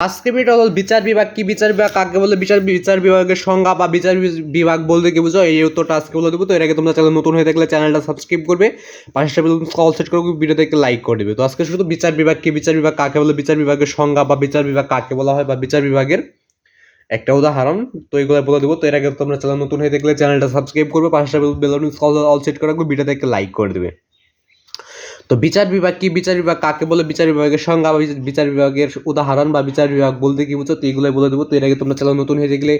আজকে ভিডিও হলো বিচার বিভাগ, কি বিচার বিভাগ, কাকে বলে বিচার বিচার বিভাগের সংজ্ঞা বা বিচার বিভাগ বলতে কি বুঝো? এই উত্তরটা আজকে বলে দেবো। তো এর আগে তোমরা চ্যানেল নতুন হয়ে থাকলে চ্যানেলটা সাবস্ক্রাইব করবে। পাশে কল সেট করবে ভিডিওতে একটা লাইক করে দেবে। তো আজকে শুধু বিচার বিভাগ, কি বিচার বিভাগ, কাকে বলে বিচার বিভাগের সংজ্ঞা বা বিচার বিভাগ কাকে বলা হয় বা বিচার বিভাগের একটা উদাহরণ। তো এগুলো বলে দেবো। তো এর আগে তোমরা চ্যানেল নতুন হয়ে থাকলে চ্যানেলটা সাবস্ক্রাইব করবে। পাশে বেলুন অল সেট করে ভিডিওতে একটা লাইক করে দেবে। তো বিচার বিভাগ কি বিচার বিভাগ, কাকে বলে বিচার বিভাগের সংজ্ঞা বা বিচার- বিভাগের উদাহরণ বা বিচার বিভাগ বলতে কি বুঝো তো এগুলোই বলে দেবো। তো এর আগে তোমরা চ্যানেল নতুন হয়ে গেলে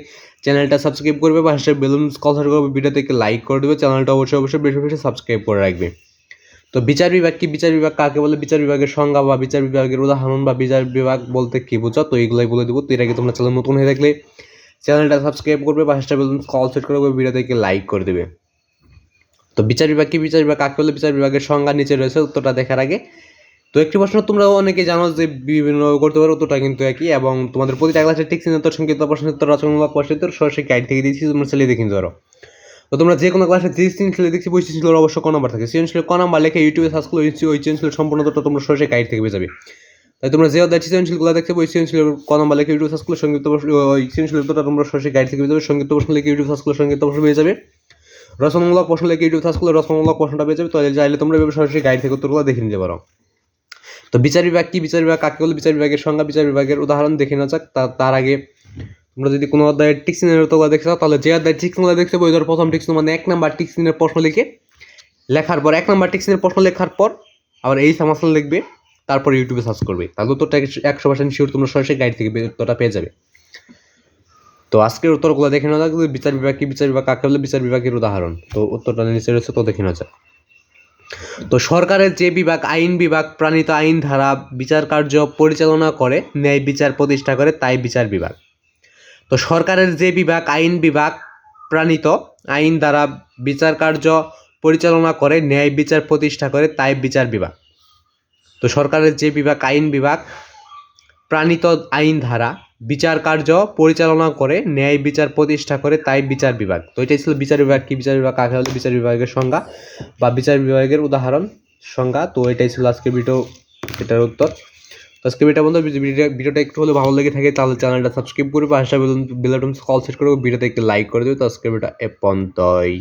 চ্যানেলটা সাবস্ক্রাইব করবে বা হাসে বেলুন কলসার করবে ভিডিওতে লাইক করে দেবে। চ্যানেলটা অবশ্যই অবশ্যই বেশি বেশি সাবস্ক্রাইব করে রাখবে। তো বিচার বিভাগ কি? বিচার বিভাগ কাকে বলে? বিচার বিভাগের সংজ্ঞা বা বিচার বিভাগের উদাহরণ বা বিচার বিভাগ বলতে কি বুঝো তো এগুলোই বলে দেবো। তো এর আগে তোমরা চ্যানেল নতুন হয়ে থাকলে চ্যানেলটা সাবস্ক্রাইব করবে বা হাসটা বেলুন কল সেট করবে ভিডিওতে লাইক করে দেবে। তো বিচার বিভাগ কি বিচার বিভাগ? কাকে বলে বিচার বিভাগের সংজ্ঞা নিচে রয়েছে উত্তরটা দেখার আগে। তো একটি প্রশ্ন তোমরা অনেকে জানো যে বিভিন্ন করতে পারো, উত্তরটা কিন্তু একই এবং তোমাদের প্রতিটা ক্লাসে ঠিক চিহ্নিত, সংক্ষিপ্ত প্রশ্ন উত্তর, রচনামূলক প্রশ্ন উত্তর সরাসরি গাইড থেকে দিয়েছি, তোমরা ছেলে দেখে পারো। তো তোমরা যে কোনো ক্লাসে যে সৃজনশীল দেখছি সৃজনশীলের অবশ্য ক নাম্বার থাকে। সৃজনশীল ক নাম্বার লেখে ইউটিউবে সার্চ করলে ওই- সৃজনশীল সম্পূর্ণ উত্তরটা তোমরা সরাসরি গাইড থেকে পেয়ে যাবে। তাই তোমরা যে অধ্যায় সৃজনশীলগুলো দেখতে ওই সৃজনশীল ক নাম্বার লেখে ইউটিউব সার্চ করলে প্রশ্ন, ওই সৃজনশীল তোমরা সরাসরি গাইড থেকে পেয়ে যাবে। সংক্ষিপ্ত প্রশ্ন লেখে ইউটিউব সার্চ করলে সংক্ষিপ্ত প্রশ্ন পেয়ে যাবে। রচনামূলক প্রশ্ন লেখে ইউটিউব সার্চ করলে রচনামূলক প্রশ্নটা পেয়ে যাবে। তাহলে চাইলে তোমরা এভাবে সরাসরি গাইড থেকে উত্তরগুলো দেখে নিতে পারো। তো বিচার বিভাগ কি? বিচার বিভাগ কাকে বলে? বিচার বিভাগের সংজ্ঞা, বিচার বিভাগের উদাহরণ দেখে না যাক। তার আগে তোমরা যদি কোনো অধ্যায়ের টিক্সিনের দেখতে চাও, তাহলে যে অধ্যায়ের টিক্সিনগুলো দেখতে বই ধর প্রথম টিক্সিন মানে এক নাম্বার টিক্সিনের প্রশ্ন লিখে লেখার পর, এক নাম্বার টিক্সিনের প্রশ্ন লেখার পর আবার এই সামাসান লিখবে, তারপর ইউটিউবে সার্চ করবে। তাহলে তো একশো পার্সেন্ট শিওর তোমরা সরাসরি গাইড থেকে উত্তরটা পেয়ে যাবে। তো আজকের উত্তরগুলো দেখে নেওয়া যাক বিচার বিভাগ কি, বিচার বিভাগ কাকে বলে, বিচার বিভাগের উদাহরণ। তো উত্তরটা নিচে রয়েছে, তো দেখে নেওয়া যাক। তো সরকারের যে বিভাগ, আইন বিভাগ, প্রাণিত আইন ধারা, বিচার কার্য পরিচালনা করে, ন্যায় বিচার প্রতিষ্ঠা করে, তাই বিচার বিভাগ। তো সরকারের যে বিভাগ, আইন বিভাগ, প্রাণিত আইন দ্বারা বিচার কার্য পরিচালনা করে, ন্যায় বিচার প্রতিষ্ঠা করে, তাই বিচার বিভাগ। তো সরকারের যে বিভাগ, আইন বিভাগ, প্রাণিত আইন ধারা বিচার কার্য পরিচালনা করে, ন্যায় বিচার প্রতিষ্ঠা করে, তাই বিচার বিভাগ। তো এটাই ছিল বিচার বিভাগ, কি বিচার বিভাগ, কাকে হলো বিচার বিভাগের সংজ্ঞা বা বিচার বিভাগের উদাহরণ সংজ্ঞা। তো এটাই ছিল আজকের ভিডিও, এটার উত্তর। আজকে ভিডিও বন্ধু, ভিডিও- ভিডিওটা একটু হলে ভালো লেগে থাকে, তাহলে চ্যানেলটা সাবস্ক্রাইব করে পাশে বেলুন বেলটন কল সেট করে ভিডিওতে একটু লাইক করে দেবে তো আজকের ভিডিওটা এ পর্যন্তই।